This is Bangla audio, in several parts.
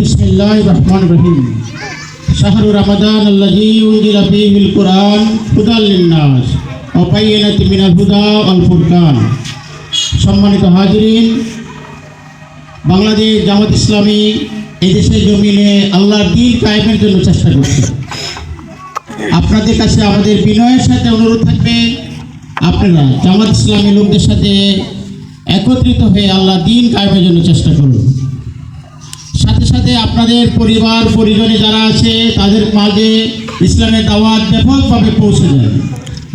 بسم الله الرحمن الرحيم شهر رمضان الذي أنزل فيه القرآن هدى للناس وبينة من الهدى والفرقان সম্মানিত হাজিরিন বাংলাদেশ জামাত ইসলামী এদেশের জমিনে আল্লাহর দিন কায়েমের জন্য চেষ্টা করছে আপনাদের কাছে আমাদের বিনয়ের সাথে অনুরোধ থাকবে আপনারা জামাত ইসলামী লোকদের সাথে একত্রিত হয়ে আল্লাহ দিন কায়েমের জন্য চেষ্টা করুন। সাথে সাথে আপনাদের পরিবার, পরিজনে যারা আছে, তাদের মাঝে ইসলামের দাওয়াত ব্যাপকভাবে পৌঁছে দেয়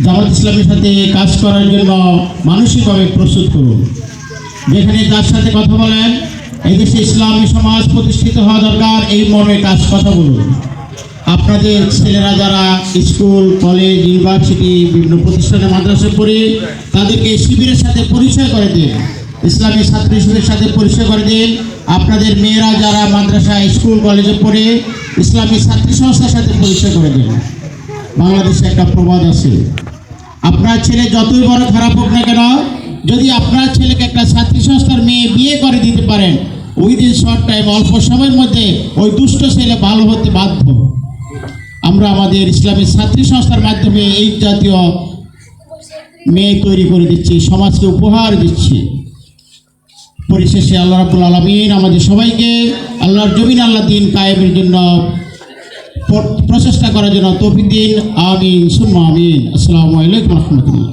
জামাত ইসলামের সাথে কাজ করার জন্য মানসিকভাবে প্রস্তুত করুন। যেখানে যার সাথে কথা বলেন এই দেশে ইসলামী সমাজ প্রতিষ্ঠিত হওয়া দরকার, এই মর্মে কাজ কথা বলুন। আপনাদের ছেলেরা যারা স্কুল, কলেজ, ইউনিভার্সিটি, বিভিন্ন প্রতিষ্ঠানে মাদ্রাসায় পড়ে, তাদেরকে শিবিরের সাথে পরিচয় করে দিন। ইসলামী ছাত্র শিবিরের সাথে পরিচয় করে দিন। আপনাদের মেয়েরা যারা মাদ্রাসা স্কুল, কলেজে পড়ে, ইসলামী ছাত্রী সংস্থার সাথে পরিচয় করে দিন। বাংলাদেশে একটা প্রবাদ আছে। আপনার ছেলে যতই বড় খারাপ হোক না কেন, যদি আপনার ছেলেকে একটা ছাত্রী সংস্থার মেয়ে বিয়ে করে দিতে পারেন উইদিন শর্ট টাইম অল্প সময়ের মধ্যে ওই দুষ্ট ছেলে ভালো হতে বাধ্য। আমরা আমাদের ইসলামের ছাত্রী সংস্থার মাধ্যমে এই জাতীয় মেয়ে তৈরি করে দিচ্ছি, সমাজকে উপহার দিচ্ছি। পরিশেষে আল্লাহ রাবুল আলমিন আমাদের সবাইকে আল্লাহর জমিন আল্লাহ দিন কায়েমের জন্য প্রচেষ্টা করার জন্য তফিদ্দিন দিন। আমিন, সুম্মা আমিন। আসসালামু আলাইকুম রহমতুল্লাহ।